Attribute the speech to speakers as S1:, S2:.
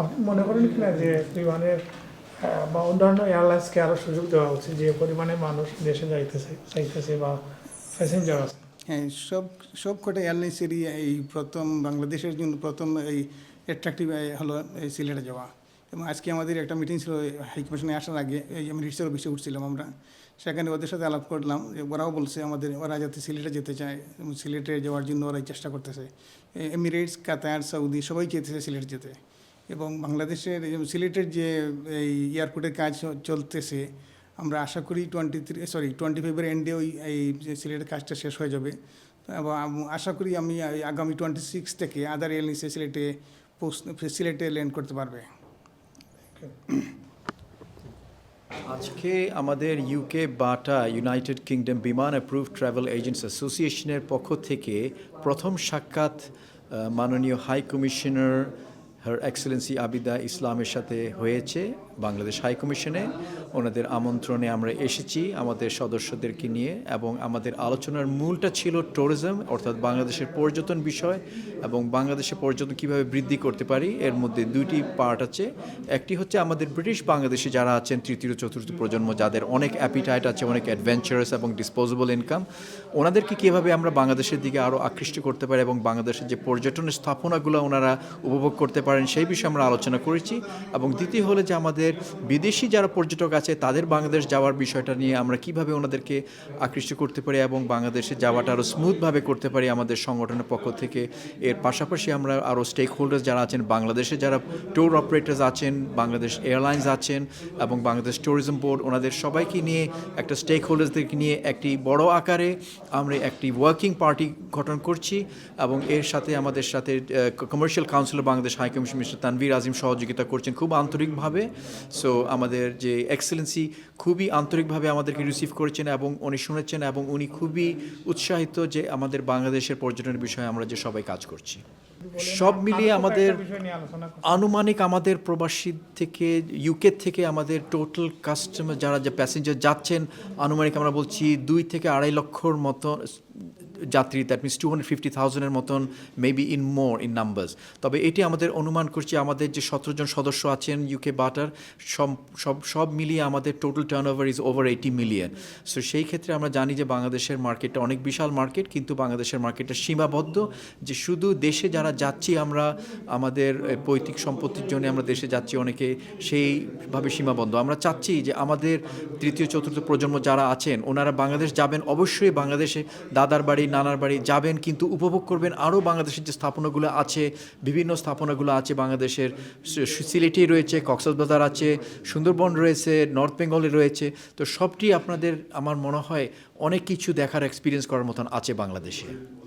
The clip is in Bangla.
S1: আপনি মনে করেন কিনা যে বিমানের বা অন্যান্য এয়ারলাইন্সকে আরও সুযোগ দেওয়া উচিত যে পরিমাণে মানুষ দেশে যাইতেছে চাইতেছে বা প্যাসেঞ্জার আছে?
S2: হ্যাঁ সব সব কটা এয়ারলাইন্সেরই এই প্রথম, বাংলাদেশের জন্য প্রথম এই অ্যাট্রাকটিভ হলো এই সিলেটে যাওয়া। এবং আজকে আমাদের একটা মিটিং ছিল হাই কমিশনে আসার আগে, এই আমি রিসার্চ অফিসে উঠছিলাম আমরা। সেখানে ওদের সাথে আলাপ করলাম ওরাও বলছে আমাদের, ওরা যাতে সিলেটে যেতে চায়, এবং সিলেটে যাওয়ার জন্য ওরাই চেষ্টা করতেছে। এমিরেটস, কাতার, সৌদি, সবাই চেয়েছে সিলেট যেতে। এবং বাংলাদেশের সিলেটের যে এই এয়ারপোর্টের কাজ চলতেছে, আমরা আশা করি টোয়েন্টি থ্রি সরি টোয়েন্টি ফাইভের এন্ডে ওই, এই সিলেটের কাজটা শেষ হয়ে যাবে। এবং আশা করি আমি আগামী টোয়েন্টি সিক্স থেকে আদার এয়ারলাইন্সে সিলেটে পোস্ট, সিলেটে ল্যান্ড করতে পারবে।
S3: আজকে আমাদের ইউকে বাটা ইউনাইটেড কিংডম বিমান অ্যাপ্রুভ ট্রাভেল এজেন্টস অ্যাসোসিয়েশনের পক্ষ থেকে প্রথম সাক্ষাৎ মাননীয় high commissioner her excellency Abida ইসলামের সাথে হয়েছে বাংলাদেশ হাইকমিশনে ওনাদের আমন্ত্রণে আমরা এসেছি আমাদের সদস্যদেরকে নিয়ে এবং আমাদের আলোচনার মূলটা ছিল ট্যুরিজম অর্থাৎ বাংলাদেশের পর্যটন বিষয় এবং বাংলাদেশের পর্যটন কীভাবে বৃদ্ধি করতে পারি, এর মধ্যে দুইটি পার্ট আছে। একটি হচ্ছে আমাদের ব্রিটিশ বাংলাদেশে যারা আছেন, তৃতীয় চতুর্থ প্রজন্ম, যাদের অনেক অ্যাপিটাইট আছে, অনেক অ্যাডভেঞ্চারাস এবং ডিসপোজেবল ইনকাম ওনাদেরকে কীভাবে আমরা বাংলাদেশের দিকে আরও আকৃষ্ট করতে পারি এবং বাংলাদেশের যে পর্যটনের স্থাপনাগুলো ওনারা উপভোগ করতে পারেন, সেই বিষয়ে আমরা আলোচনা করেছি। এবং দ্বিতীয় হলে যে আমাদের বিদেশি যারা পর্যটক আছে, তাদের বাংলাদেশ যাওয়ার বিষয়টা নিয়ে আমরা কীভাবে ওনাদেরকে আকৃষ্ট করতে পারি এবং বাংলাদেশে যাওয়াটা আরও স্মুথভাবে করতে পারি আমাদের সংগঠনের পক্ষ থেকে। এর পাশাপাশি আমরা আরও স্টেক হোল্ডার্স যারা আছেন, বাংলাদেশে যারা ট্যুর অপারেটার্স আছেন, বাংলাদেশ এয়ারলাইন্স আছেন এবং বাংলাদেশ ট্যুরিজম বোর্ড ওনাদের সবাইকে নিয়ে একটা স্টেক হোল্ডার্সদেরকে নিয়ে একটি বড় আকারে আমরা একটি ওয়ার্কিং পার্টি গঠন করছি। এবং এর সাথে আমাদের সাথে commercial counsellor Bangladesh high mister Tanvir Azim সহযোগিতা করছেন খুব আন্তরিকভাবে। সো আমাদের যে এক্সেলেন্সি খুবই আন্তরিকভাবে আমাদেরকে রিসিভ করেছেন এবং উনি শুনেছেন এবং উনি খুবই উৎসাহিত যে আমাদের বাংলাদেশের পর্যটনের বিষয়ে আমরা যে সবাই কাজ করছি। সব মিলিয়ে আমাদের আনুমানিক আমাদের প্রবাসী থেকে ইউকে থেকে আমাদের টোটাল কাস্টমার যারা যে প্যাসেঞ্জার যাচ্ছেন আনুমানিক আমরা বলছি দুই থেকে আড়াই লক্ষর মতো যাত্রী that means two hundred fifty থাউজেন্ডের মতন maybe in more in numbers তবে এটি আমাদের অনুমান করছি, আমাদের যে সতেরো জন সদস্য আছেন ইউকে বাটার সব সব সব মিলিয়ে আমাদের total turnover is over eighty million so সেই ক্ষেত্রে আমরা জানি যে বাংলাদেশের মার্কেটটা অনেক বিশাল মার্কেট কিন্তু বাংলাদেশের মার্কেটটা সীমাবদ্ধ, যে শুধু দেশে যারা যাচ্ছি আমরা, আমাদের পৈতৃক সম্পত্তির জন্য আমরা দেশে যাচ্ছি, অনেকে সেইভাবে সীমাবদ্ধ। আমরা চাচ্ছি যে আমাদের তৃতীয়, চতুর্থ প্রজন্ম যারা আছেন, ওনারা বাংলাদেশ যাবেন, অবশ্যই বাংলাদেশে দাদার বাড়ি নানার বাড়ি যাবেন, কিন্তু উপভোগ করবেন আরও বাংলাদেশের যে স্থাপনাগুলো আছে, বিভিন্ন স্থাপনাগুলো আছে বাংলাদেশের। সিলেটে রয়েছে, কক্সবাজার আছে, সুন্দরবন রয়েছে, নর্থ বেঙ্গলে রয়েছে। তো সবটি আপনাদের, আমার মনে হয়, অনেক কিছু দেখার এক্সপিরিয়েন্স করার মতন আছে বাংলাদেশে।